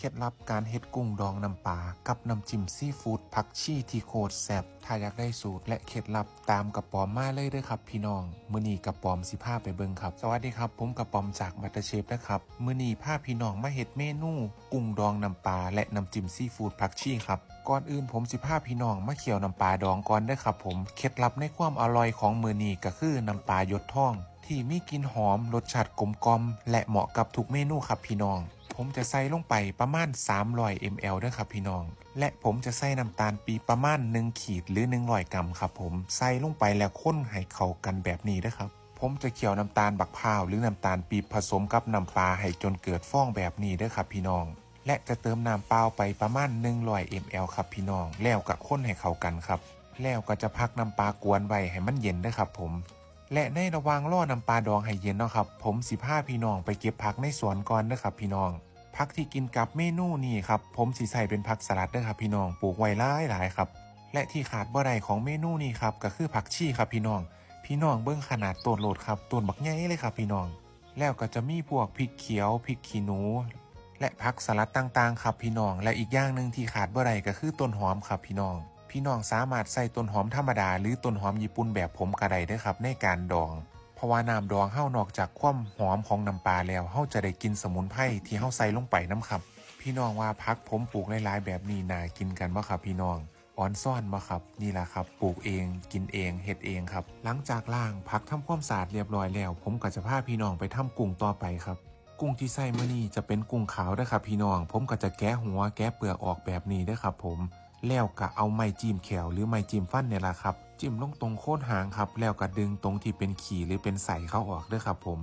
เคล็ดลับการเฮ็ดกุ้งดองน้ำปลากับน้ำจิ้มซีฟู้ดผักชีที่โคตรแซ่บถ้าอยากได้สูตรและเคล็ดลับตามกระป๋อมมาเลยเด้อครับพี่น้อง มื้อนี้กระป๋อมสิพาไปเบิ่งครับ สวัสดีครับผมกระป๋อมจากบัตเตอร์เชฟนะครับมื้อนี้พาพี่น้องมาเฮ็ดเมนู กุ้งดองน้ำปลาและน้ำจิ้มซีฟู้ดผักชีครับก่อนอื่นผมสิพาพี่น้องมาเคี่ยวน้ำปลาดองก่อนเด้อครับผมเคล็ดลับในความอร่อยของมื้อนี้ก็คือน้ำปลายดทอง ที่มีกลิ่นหอมรสชาติกลมกลมและเหมาะกับทุกเมนูครับพี่น้อง ผมจะใส่ลงไปประมาณ 300 ml ด้วยครับพี่น้อง และผมจะใส่น้ำตาลปีบประมาณ 1 ขีดหรือ100กรัมครับผมใส่ลงไปแล้วข้นให้เข้ากันแบบนี้ด้วยครับผมจะเคี่ยวน้ำตาลบักพร้าวหรือน้ำตาลปีบผสมกับน้ำปลาให้จนเกิดฟองแบบนี้ด้วยครับพี่น้อง และจะเติมน้ำเปล่าไปประมาณ100 ml ครับพี่น้อง แล้วก็ข้นให้เข้ากันครับ แล้วก็จะพักน้ำปลากวนไว้ให้มันเย็นด้วยครับผมและในระหว่างล่อน้ำปลาดองให้เย็นเนาะครับ ผมสิพาพี่น้องไปเก็บผักในสวนก่อนนะครับพี่น้อง ผักที่กินกับเมนูนี่ครับผมสิใส่เป็นผักสลัดเด้อครับพี่น้องปลูกไว้หลายหลายครับ และที่ขาดบ่ได้ของเมนูนี้ครับก็คือผักชีครับพี่น้อง พี่น้องเบิ้งขนาดต้นโหลดครับต้นบักใหญ่เลยครับพี่น้อง แล้วก็จะมีพวกพริกเขียวพริกขี้หนู และผักสลัดต่างๆครับพี่น้อง และอีกอย่างหนึ่งที่ขาดบ่ได้ก็คือต้นหอมครับพี่น้อง พี่น้องสามารถใส่ต้นหอมธรรมดา หรือต้นหอมญี่ปุ่นแบบผมกระไดได้อครับในการดอง เพราะว่าน้ำดองเฮานอกจากความหอมของน้ำปลาแล้วเฮาจะได้กินสมุนไพรที่เฮาใส่ลงไปน้ำครับ พี่น้องว่าพักผมปลูกหลายๆ แบบนี้น่ากินกันบ่ครับพี่น้องอ่อนซ่อนบ่ครับ นี่แหละครับ ปลูกเองกินเองเฮ็ดเองครับ หลังจากล้างพักทำความสะอาดเรียบร้อยแล้ว ผมก็จะพาพี่น้องไปทำกุ้งต่อไปครับ กุ้งที่ใส่เมื้อนี้จะเป็นกุ้งขาวเด้อครับพี่น้อง ผมก็จะแกะหัวแกะเปลือกออกแบบนี้เด้อครับผม แล้วก็เอาไม้จิ้มแขวหรือไม้จิ้มฟันเนี่ยแหละครับ จิ้มลงตรงโคนหางครับ แล้วก็ดึงตรงที่เป็นขีหรือเป็นใสเข้าออกด้อครับผม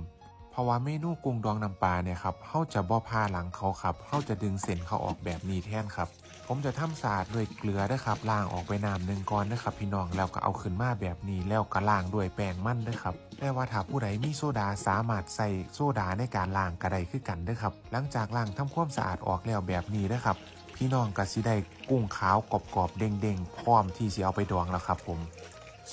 เพราะว่าเมนูกุ้งดองน้ำปลาเนี่ยครับเขาจะบ่พาหลังเขาครับเขาจะดึงเส้นเขาออกแบบนี้แทนครับ ผมจะทำสะอาดด้วยเกลือเด้ครับล้างออกไปน้ำหนึ่งก่อนเด้ครับพี่น้องแล้วก็เอาขึ้นมาแบบนี้แล้วก็ล้างด้วยแป้งมันเด้ครับแต่ว่าถ้าผู้ใดมีโซดาสามารถใส่โซดาในการล้างก็ได้คือกันเด้ครับหลังจากล้างทำความสะอาดออกแล้วแบบนี้เด้ครับ พี่น้องก็สิได้กุ้งขาวกรอบๆเด้งๆพร้อมที่สิเอาไปดองแล้วครับผม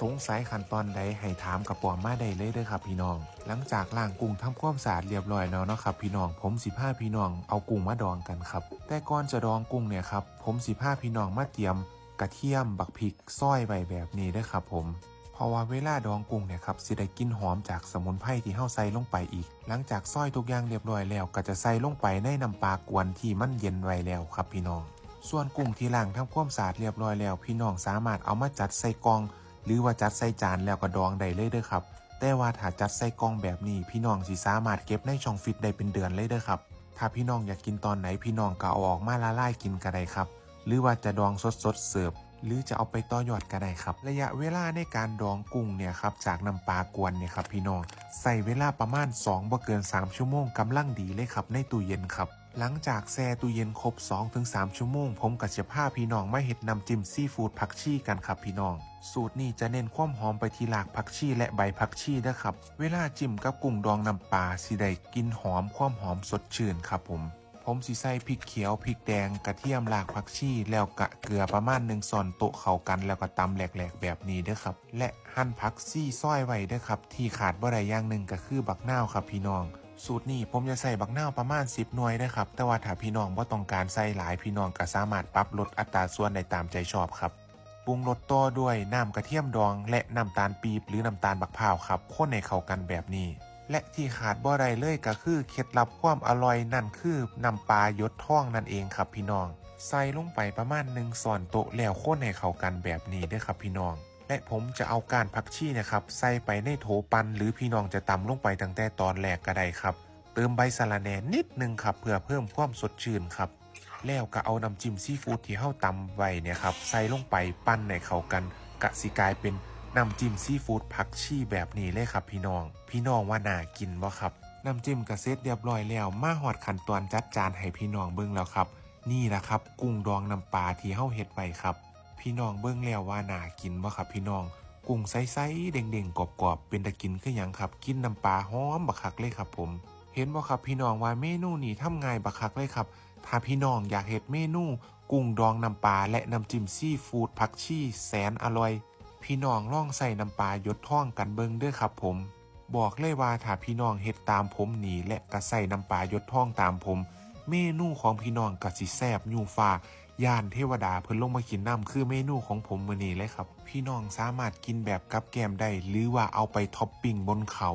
สงสัยขั้นตอนใดให้ถามกับปอมมาได้เลยเด้อครับพี่น้อง หลังจากล้างกุ้งทำความสะอาดเรียบร้อยแล้วเนาะครับพี่น้องผมสิพาพี่น้องเอากุ้งมาดองกันครับ แต่ก่อนจะดองกุ้งเนี่ยครับผมสิพาพี่น้องมาเตรียม กระเทียมบักพริกซอยไว้แบบนี้เด้อครับผม เพราะว่าเวลาดองกุ้งเนี่ยครับสิได้กลินหอมจากสมุนไพรที่เฮาใส่ลงไปอีก หลังจากซอยทุกอย่างเรียบร้อยแล้วก็จะใส่ลงไปในน้ำปลากวนที่มันเย็นไว้แล้วครับพี่น้อง ส่วนกุ้งที่ล้างทำความสะอาดเรียบร้อยแล้ว พี่น้องสามารถเอามาจัดใส่กล่อง หรือว่าจัดใส่จานแล้วก็ดองได้เลยเด้อครับ แต่ว่าถ้าจัดใส่กล่องแบบนี้ พี่น้องสิสามารถเก็บในช่องฟิตได้เป็นเดือนเลยเด้อครับ ถ้าพี่น้องอยากกินตอนไหนพี่น้องก็เอาออกมาละลายกินก็ได้ครับ หรือว่าจะดองสดๆเสิร์ฟ หรือจะเอาไปต่อยอดก็ได้ครับ ระยะเวลาในการดองกุ้งเนี่ยครับจากน้ำปลากวนเนี่ยครับพี่น้องใส่เวลาประมาณ2บ่เกิน 3 ชั่วโมงกำลังดีเลยครับในตู้เย็นครับหลังจากแช่ตู้เย็นครบ 2-3 ชั่วโมง ผมก็จะพาพี่น้องมาเห็ดน้ำจิ้มซีฟู้ดผักชีกันครับพี่น้อง สูตรนี้จะเน้นความหอมไปที่รากผักชีและใบผักชีนะครับ เวลาจิ้มกับกุ้งดองน้ำปลาสิได้กลินหอมความหอมสดชื่นครับผม ผมสิใส่พริกเขียวพริกแดงกระเทียมรากผักชีแล้วกะเกลือประมาณหนึ่งซอนโต๊ะเข้ากันแล้วก็ตำแหลกๆ แบบนี้เด้อครับ และหั่นผักซี่ซอยไว้เด้อครับ ที่ขาดบ่ได้อย่างหนึ่งก็คือบักนาวครับพี่น้องสูตรนี้ผมจะใส่บักนาวประมาณ 10 หน่วยได้ครับ แต่ว่าถ้าพี่น้องว่าต้องการใส่หลายพี่น้องก็สามารถปรับลดอัตราส่วนได้ตามใจชอบครับ ปรุงรสต่อด้วยน้ำกระเทียมดอง และน้ำตาลปี๊บหรือน้ำตาลบักพร้าวครับคนให้เข้ากันแบบนี้ และที่ขาดบ่ได้เลยก็คือเคล็ดลับความอร่อยนั่นคือน้ำปลายดท่องนั่นเองครับพี่น้อง ใส่ลงไปประมาณหนึ่งส่วนโต๊ะแล้วคนให้เข้ากันแบบนี้ด้อครับพี่น้อง และผมจะเอาการผักชีนะครับ ใส่ไปในโถปันหรือพี่น้องจะตำลงไปตั้งแต่ตอนแรกก็ได้ครับ เติมใบสะระแหน่นิดนึงครับเพื่อเพิ่มความสดชื่นครับแล้วก็เอาน้ำจิ้มซีฟู้ดที่เฮาตำไว้เนี่ยครับใส่ลงไปปั้นให้เข้ากันกะสิกลายเป็น น้ำจิ้มซีฟู้ดผักชีแบบนี้เลยครับพี่น้อง พี่น้องว่าน่ากินบ่ครับ น้ำจิ้มกระเซ็ตเรียบร้อยแล้วมาหอดขั้นตอนจัดจานให้พี่น้องเบิ่งแล้วครับ นี่แหละครับ กุ้งดองน้ำปลาที่เฮาเฮ็ดไว้ครับ พี่น้องเบิ่งแล้วว่าน่ากินบ่ครับ พี่น้อง กุ้งใสๆเด้งๆกรอบๆเป็นตะกินคือหยังครับ กินน้ำปลาหอมบักคักเลยครับ ผม เห็นบ่ครับพี่น้องว่าเมนูนี้ทำง่ายบักคักเลยครับถ้าพี่น้องอยากเห็ดเมนู กุ้งดองน้ำปลาและน้ำจิ้มซีฟู้ดผักชีแสนอร่อย พี่น้องล่องใส่น้ำปลายดท่องกันเบิงเด้อครับผม บอกเลยว่าถ้าพี่น้องเฮ็ดตามผมนี่และก็ใส่น้ำปลายดท่องตามผม เมนูของพี่น้องกะสิแซบยูฟ้าย่านเทวดาเพิ่นลงมากินน้ำคือเมนูของผมมื้อนี้เลยครับ พี่น้องสามารถกินแบบกับแกมได้หรือว่าเอาไปท็อปปิ้งบนเขา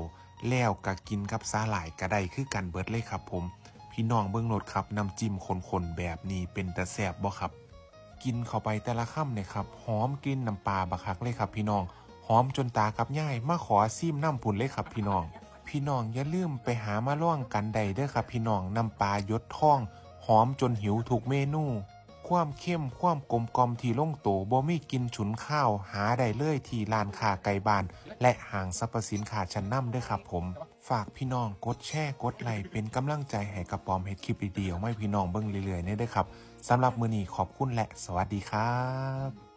แล้วก็กินกับสาหร่ายก็ได้คือกันเบิดเลยครับผม พี่น้องเบิ่งโนดครับน้ำจิ้มขนๆแบบนี้เป็นตะแซบบ่ครับ กินเข้าไปแต่ละคำเนี่ยครับหอมกลิ่นน้ำปลาบักคักเลยครับ พี่น้องหอมจนตากับย่ายมาขอซิมน้ำผุนเลยครับ พี่น้อง พี่น้องอย่าลืมไปหามาล่องกันใดเด้อครับ พี่น้องน้ำปลายดท่อง หอมจนหิวถูกเมนู ความเข้มความกลมกลอมที่ลงโตบ่มีกินฉุนข้าวหาได้เลยที่ลานค้าไก่บ้าน และห้างสรรพสินค้าชั้นนำด้วยครับผม ฝากพี่น้องกดแชร์กดไลค์เป็นกำลังใจให้กระปอมเฮ็ดคลิปดีๆออกมาให้พี่น้องเบิ่งเรื่อยๆนี่ด้วยครับสำหรับมื้อนี้ขอบคุณและสวัสดีครับ